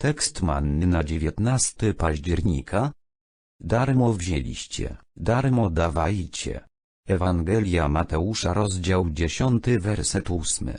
Tekst manny na 19 października. Darmo wzięliście, darmo dawajcie. Ewangelia Mateusza rozdział 10 werset 8.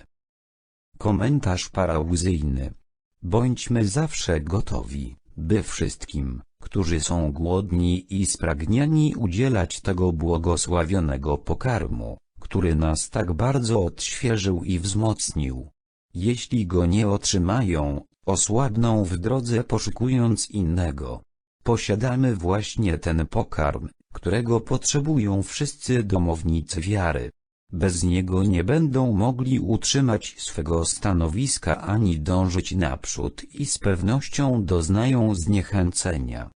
Komentarz parauzyjny. Bądźmy zawsze gotowi, by wszystkim, którzy są głodni i spragnieni udzielać tego błogosławionego pokarmu, który nas tak bardzo odświeżył i wzmocnił. Jeśli go nie otrzymają, osłabną w drodze poszukując innego. Posiadamy właśnie ten pokarm, którego potrzebują wszyscy domownicy wiary. Bez niego nie będą mogli utrzymać swego stanowiska ani dążyć naprzód i z pewnością doznają zniechęcenia.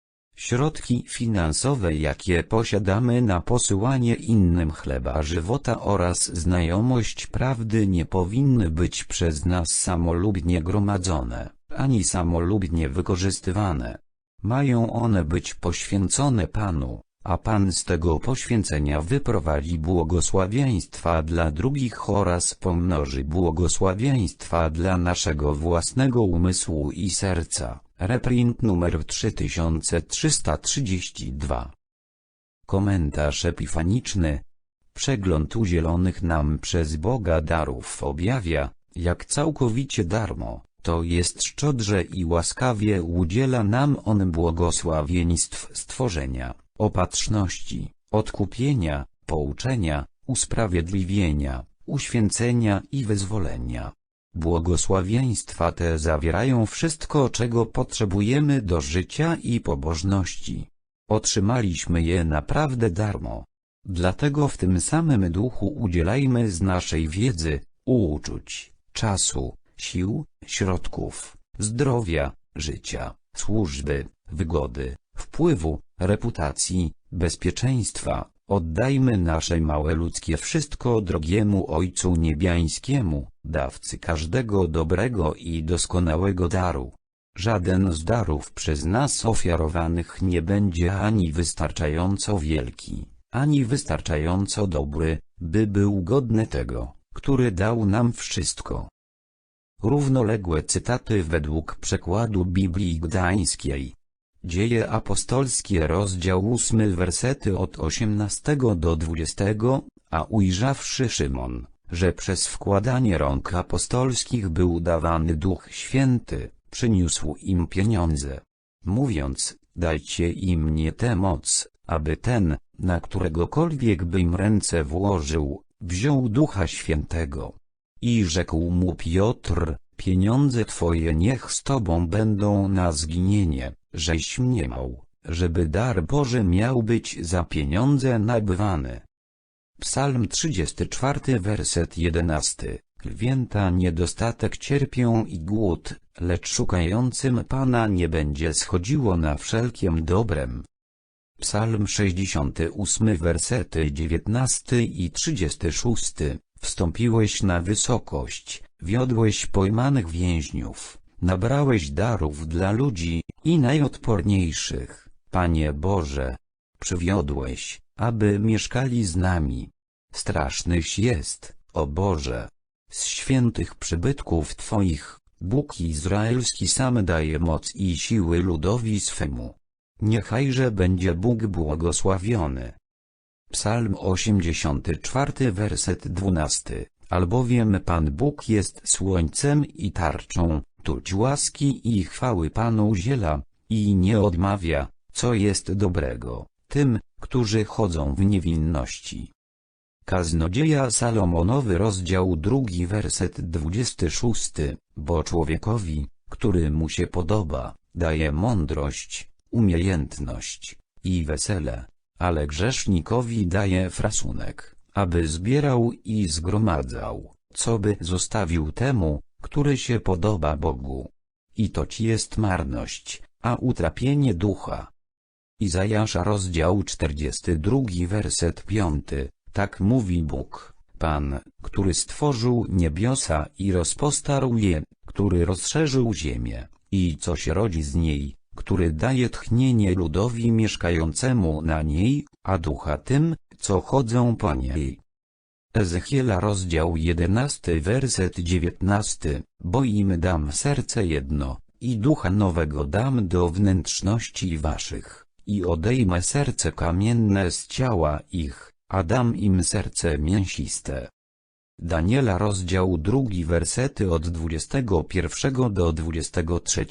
Środki finansowe jakie posiadamy na posyłanie innym chleba żywota oraz znajomość prawdy nie powinny być przez nas samolubnie gromadzone, ani samolubnie wykorzystywane. Mają one być poświęcone Panu, a Pan z tego poświęcenia wyprowadzi błogosławieństwa dla drugich oraz pomnoży błogosławieństwa dla naszego własnego umysłu i serca. Reprint numer 3332 Komentarz epifaniczny Przegląd udzielonych nam przez Boga darów objawia, jak całkowicie darmo, to jest szczodrze i łaskawie udziela nam On błogosławieństw stworzenia, opatrzności, odkupienia, pouczenia, usprawiedliwienia, uświęcenia i wyzwolenia. Błogosławieństwa te zawierają wszystko czego potrzebujemy do życia i pobożności. Otrzymaliśmy je naprawdę darmo. Dlatego w tym samym duchu udzielajmy z naszej wiedzy, uczuć, czasu, sił, środków, zdrowia, życia, służby, wygody, wpływu, reputacji, bezpieczeństwa, oddajmy nasze małe ludzkie wszystko drogiemu Ojcu Niebiańskiemu, dawcy każdego dobrego i doskonałego daru. Żaden z darów przez nas ofiarowanych nie będzie ani wystarczająco wielki, ani wystarczająco dobry, by był godny tego, który dał nam wszystko. Równoległe cytaty według przekładu Biblii Gdańskiej. Dzieje apostolskie rozdział 8 wersety od 18 do 20, a ujrzawszy Szymon, że przez wkładanie rąk apostolskich był dawany Duch Święty, przyniósł im pieniądze. Mówiąc, dajcie im nie tę moc, aby ten, na któregokolwiek bym ręce włożył, wziął Ducha Świętego. I rzekł mu Piotr, pieniądze twoje niech z tobą będą na zginienie, żeś mniemał, żeby dar Boży miał być za pieniądze nabywany. Psalm 34 werset 11 Lwięta niedostatek cierpią i głód, lecz szukającym Pana nie będzie schodziło na wszelkiem dobrem. Psalm 68 wersety 19 i 36 Wstąpiłeś na wysokość, wiodłeś pojmanych więźniów, nabrałeś darów dla ludzi i najodporniejszych, Panie Boże. Przywiodłeś, aby mieszkali z nami. Strasznyś jest, o Boże. Z świętych przybytków Twoich, Bóg Izraelski sam daje moc i siły ludowi swemu. Niechajże będzie Bóg błogosławiony. Psalm 84 werset 12 Albowiem Pan Bóg jest słońcem i tarczą, tuć łaski i chwały Panu udziela, i nie odmawia, co jest dobrego, tym, którzy chodzą w niewinności. Kaznodzieja Salomonowy rozdział drugi werset 26, bo człowiekowi, który mu się podoba, daje mądrość, umiejętność i wesele, ale grzesznikowi daje frasunek, aby zbierał i zgromadzał, co by zostawił temu, który się podoba Bogu. I to ci jest marność, a utrapienie ducha. Izajasza rozdział 42 werset 5, tak mówi Bóg, Pan, który stworzył niebiosa i rozpostarł je, który rozszerzył ziemię, i co się rodzi z niej, który daje tchnienie ludowi mieszkającemu na niej, a ducha tym, co chodzą po niej. Ezechiela rozdział 11 werset 19, bo im dam serce jedno, i ducha nowego dam do wnętrzności waszych, i odejmę serce kamienne z ciała ich, a dam im serce mięsiste. Daniela rozdział drugi wersety od 21 do 23,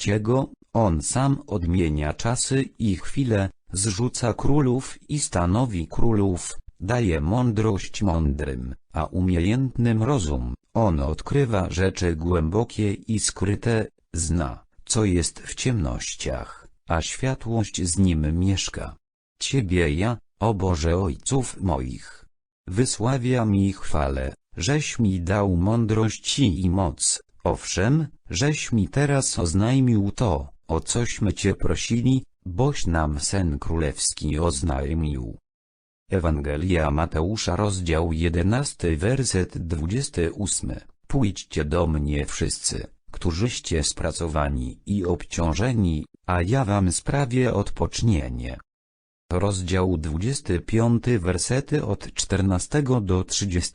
on sam odmienia czasy i chwile, zrzuca królów i stanowi królów, daje mądrość mądrym, a umiejętnym rozum, on odkrywa rzeczy głębokie i skryte, zna, co jest w ciemnościach, a światłość z nim mieszka. Ciebie ja, o Boże Ojców moich, wysławiam i chwalę, żeś mi dał mądrość i moc, owszem, żeś mi teraz oznajmił to, o cośmy Cię prosili, boś nam sen królewski oznajmił. Ewangelia Mateusza rozdział 11 werset 28 Pójdźcie do mnie wszyscy, którzyście spracowani i obciążeni, a ja wam sprawię odpocznienie. Rozdział 25 wersety od 14 do 30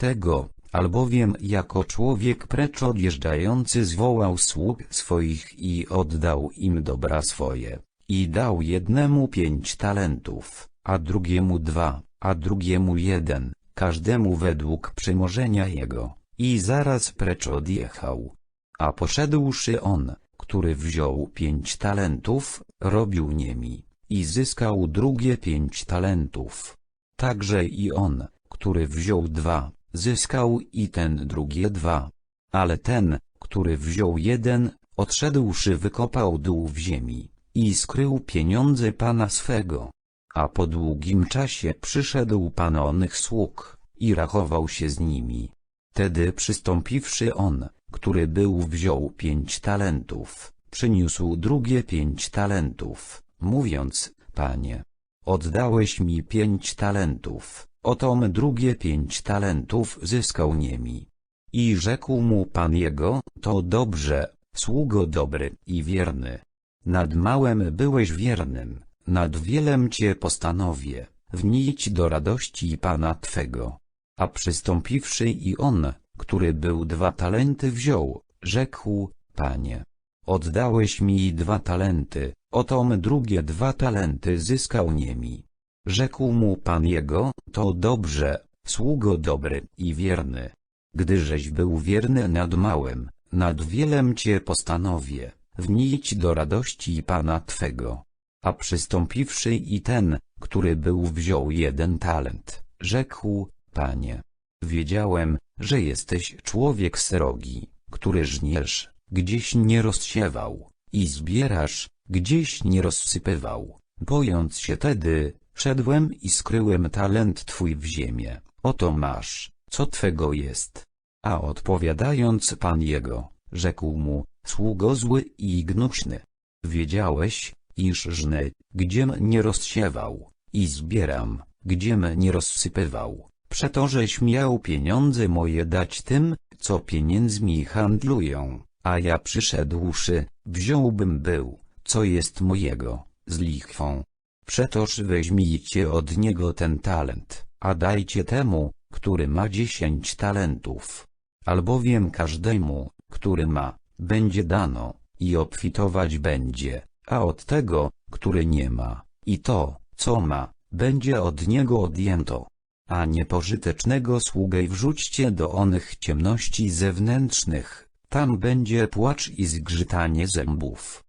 Albowiem jako człowiek precz odjeżdżający zwołał sług swoich i oddał im dobra swoje, i dał jednemu pięć talentów, a drugiemu dwa, a drugiemu jeden, każdemu według przymożenia jego, i zaraz precz odjechał. A poszedłszy on, który wziął pięć talentów, robił niemi, i zyskał drugie pięć talentów. Także i on, który wziął dwa, zyskał i ten drugie dwa. Ale ten, który wziął jeden, odszedłszy wykopał dół w ziemi, i skrył pieniądze pana swego. A po długim czasie przyszedł pan onych sług, i rachował się z nimi. Tedy przystąpiwszy on, który był wziął pięć talentów, przyniósł drugie pięć talentów, mówiąc, Panie, oddałeś mi pięć talentów, otom drugie pięć talentów zyskał niemi. I rzekł mu Pan jego, to dobrze, sługo dobry i wierny. Nad małym byłeś wiernym, nad wielem cię postanowię, wnić do radości Pana Twego. A przystąpiwszy i on, który był dwa talenty wziął, rzekł, Panie, oddałeś mi dwa talenty, otom drugie dwa talenty zyskał niemi. Rzekł mu Pan jego, to dobrze, sługo dobry i wierny. Gdyżeś był wierny nad małym, nad wielem cię postanowię, wnić do radości Pana Twego. A przystąpiwszy i ten, który był wziął jeden talent, rzekł, Panie, wiedziałem, że jesteś człowiek srogi, który żniesz, gdzieś nie rozsiewał, i zbierasz, gdzieś nie rozsypywał. Bojąc się tedy, szedłem i skryłem talent twój w ziemię. Oto masz, co twego jest. A odpowiadając pan jego, rzekł mu, sługo zły i gnuśny. Wiedziałeś, iż żnę, gdziem nie rozsiewał, i zbieram, gdziem nie rozsypywał. Przeto żeś miał pieniądze moje dać tym, co pieniędzmi handlują, a ja przyszedłszy, wziąłbym był, co jest mojego, z lichwą. Przetoż weźmijcie od niego ten talent, a dajcie temu, który ma dziesięć talentów. Albowiem każdemu, który ma, będzie dano, i obfitować będzie, a od tego, który nie ma, i to, co ma, będzie od niego odjęto. A niepożytecznego sługę wrzućcie do onych ciemności zewnętrznych, tam będzie płacz i zgrzytanie zębów.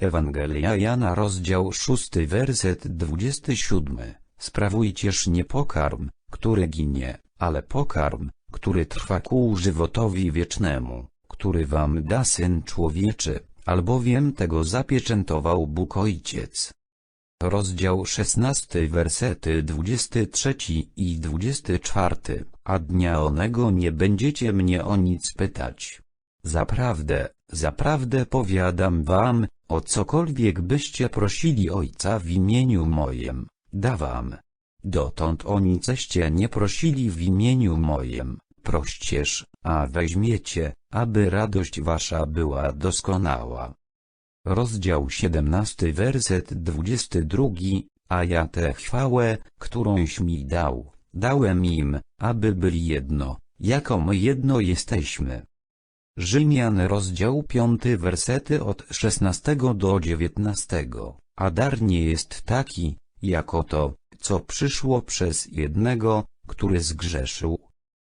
Ewangelia Jana rozdział 6 werset 27 Sprawujcież nie pokarm, który ginie, ale pokarm, który trwa ku żywotowi wiecznemu, który wam da Syn Człowieczy, albowiem tego zapieczętował Bóg Ojciec. Rozdział 16 wersety 23 i 24 A dnia onego nie będziecie mnie o nic pytać. Zaprawdę, zaprawdę powiadam wam, o cokolwiek byście prosili Ojca w imieniu mojem, da wam. Dotąd o niceście nie prosili w imieniu mojem, proścież, a weźmiecie, aby radość wasza była doskonała. Rozdział 17 werset 22, a ja tę chwałę, którąś mi dał, dałem im, aby byli jedno, jako my jedno jesteśmy. Rzymian rozdział 5 wersety od 16 do 19. A dar nie jest taki, jako to, co przyszło przez jednego, który zgrzeszył.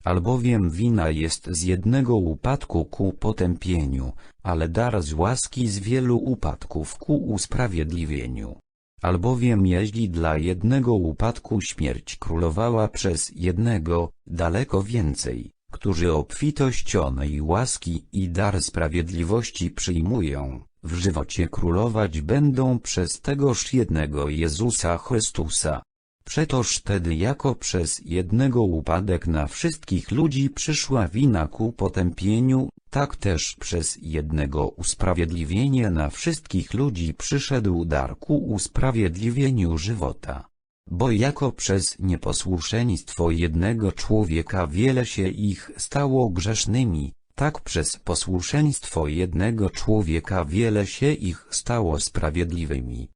Albowiem wina jest z jednego upadku ku potępieniu, ale dar z łaski z wielu upadków ku usprawiedliwieniu. Albowiem jeśli dla jednego upadku śmierć królowała przez jednego, daleko więcej, którzy obfitość onej łaski i dar sprawiedliwości przyjmują, w żywocie królować będą przez tegoż jednego Jezusa Chrystusa. Przetoż wtedy jako przez jednego upadek na wszystkich ludzi przyszła wina ku potępieniu, tak też przez jednego usprawiedliwienie na wszystkich ludzi przyszedł dar ku usprawiedliwieniu żywota. Bo jako przez nieposłuszeństwo jednego człowieka wiele się ich stało grzesznymi, tak przez posłuszeństwo jednego człowieka wiele się ich stało sprawiedliwymi.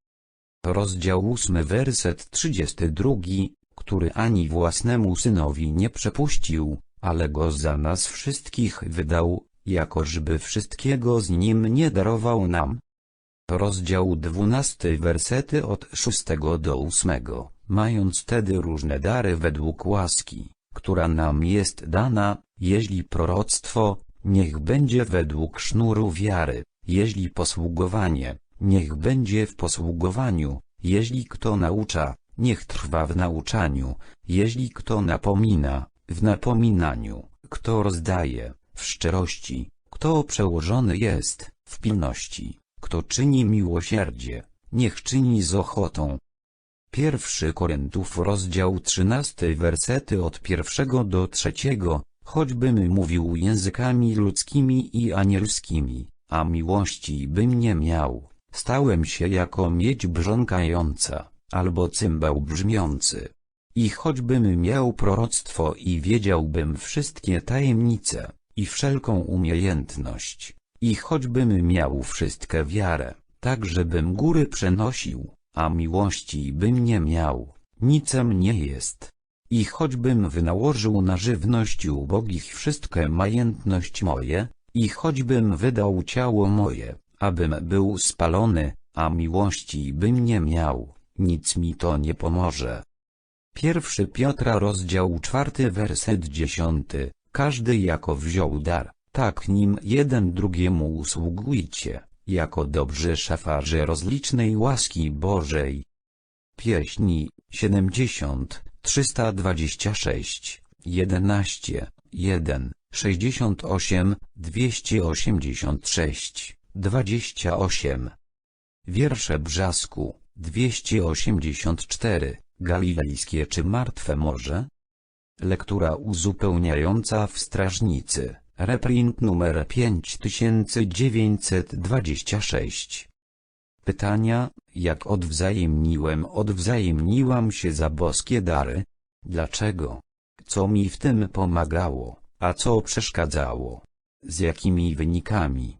Rozdział 8 werset 32, który ani własnemu synowi nie przepuścił, ale go za nas wszystkich wydał, jakożby wszystkiego z nim nie darował nam. Rozdział 12 wersety od 6 do 8, mając tedy różne dary według łaski, która nam jest dana, jeśli proroctwo, niech będzie według sznuru wiary, jeśli posługowanie, niech będzie w posługowaniu, jeśli kto naucza, niech trwa w nauczaniu, jeśli kto napomina, w napominaniu, kto rozdaje, w szczerości, kto przełożony jest, w pilności, kto czyni miłosierdzie, niech czyni z ochotą. Pierwszy Koryntów rozdział 13 wersety od pierwszego do trzeciego, choćbym mówił językami ludzkimi i anielskimi, a miłości bym nie miał, stałem się jako miedź brząkająca, albo cymbał brzmiący. I choćbym miał proroctwo i wiedziałbym wszystkie tajemnice, i wszelką umiejętność, i choćbym miał wszystkę wiarę, tak żebym góry przenosił, a miłości bym nie miał, nicem nie jest. I choćbym wynałożył na żywność ubogich wszystkę majętność moje, i choćbym wydał ciało moje, abym był spalony, a miłości bym nie miał, nic mi to nie pomoże. Pierwszy Piotra rozdział czwarty werset dziesiąty, każdy jako wziął dar, tak nim jeden drugiemu usługujcie, jako dobrzy szafarze rozlicznej łaski Bożej. Pieśni, 70, 326, 11, 1, 68, 286, 28. Wiersze Brzasku, 284, Galilejskie czy Martwe Morze? Lektura uzupełniająca w Strażnicy, reprint numer 5926. Pytania, jak odwzajemniłem odwzajemniłam się za boskie dary? Dlaczego? Co mi w tym pomagało, a co przeszkadzało? Z jakimi wynikami?